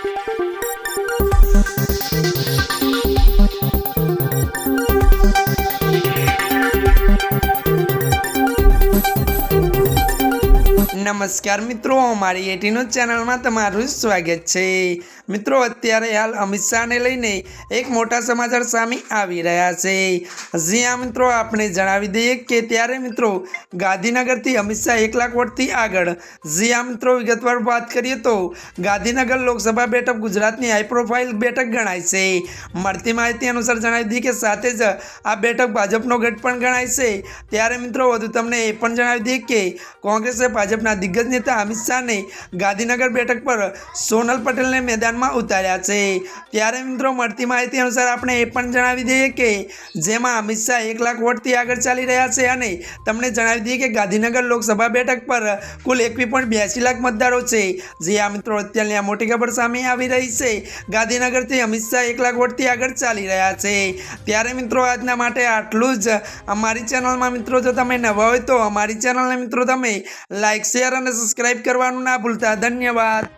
Thank you. નમસ્કાર મિત્રો, અમારી એટીનો ચેનલમાં તમારું સ્વાગત છે. મિત્રો, અત્યારે હાલ અમિત શાહને લઈને એક મોટા સમાચાર સામે આવી રહ્યા છે. જ્યાં મિત્રો, આપણે જણાવી દઈએ કે ત્યારે, મિત્રો, ગાંધીનગરથી અમિત શાહ એક લાખ વોટથી આગળ. જ્યાં મિત્રો, વિગતવાર વાત કરીએ તો ગાંધીનગર લોકસભા બેઠક ગુજરાતની હાઈ પ્રોફાઇલ બેઠક ગણાય છે. મળતી માહિતી અનુસાર જણાવી દીધી કે સાથે જ આ બેઠક ભાજપનો ગઢ પણ ગણાય છે. ત્યારે, મિત્રો, વધુ તમને એ પણ જણાવી દઈએ કે કોંગ્રેસે ભાજપના દિગ્ગજ નેતા અમિત શાહને ગાંધીનગર બેઠક પર સોનલ પટેલને મેદાનમાં ઉતાર્યા છે. ત્યારે મિત્રો, મળતી માહિતી અનુસાર આપણે એ પણ જણાવી દઈએ કે જેમાં અમિત શાહ એક લાખ વોટથી આગળ ચાલી રહ્યા છે અને તમને જણાવી દઈએ કે ગાંધીનગર લોકસભા બેઠક પર કુલ એકવી પોઈન્ટ બ્યાસી લાખ મતદારો છે. જે આ મિત્રો અત્યારની આ મોટી ખબર સામે આવી રહી છે. ગાંધીનગરથી અમિત શાહ એક લાખ વોટથી આગળ ચાલી રહ્યા છે. ત્યારે મિત્રો, આજના માટે આટલું જ. અમારી ચેનલમાં મિત્રો, જો તમે નવા હોય તો અમારી ચેનલને મિત્રો તમે લાઇક શેર અને સબસ્ક્રાઈબ કરવાનું ના ભૂલતા. ધન્યવાદ.